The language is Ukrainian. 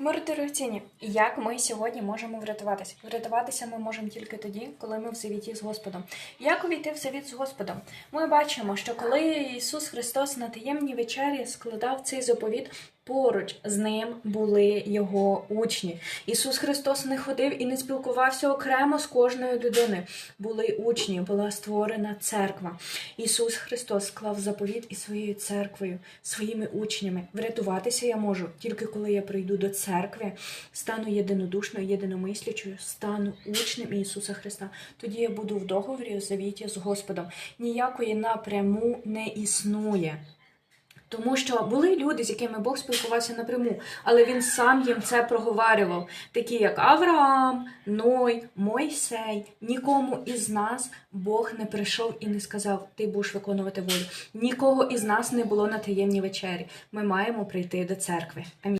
Мир І як ми сьогодні можемо врятуватися? Врятуватися ми можемо тільки тоді, коли ми в завіті з Господом. Як увійти в завіт з Господом? Ми бачимо, що коли Ісус Христос на таємній вечері складав цей заповіт, поруч з ним були його учні. Ісус Христос не ходив і не спілкувався окремо з кожною людиною. Були учні, була створена церква. Ісус Христос склав заповіт із своєю церквою, своїми учнями. Врятуватися я можу тільки коли я прийду до церкви, стану єдинодушною, єдиномислячою, стану учнем Ісуса Христа. Тоді я буду в договорі завіті з Господом. Ніякої напряму не існує. Тому що були люди, з якими Бог спілкувався напряму, але він сам їм це проговарював, такі як Авраам, Ной, Мойсей. Нікому із нас Бог не прийшов і не сказав, ти будеш виконувати волю. Нікого із нас не було на таємній вечері. Ми маємо прийти до церкви. Амінь.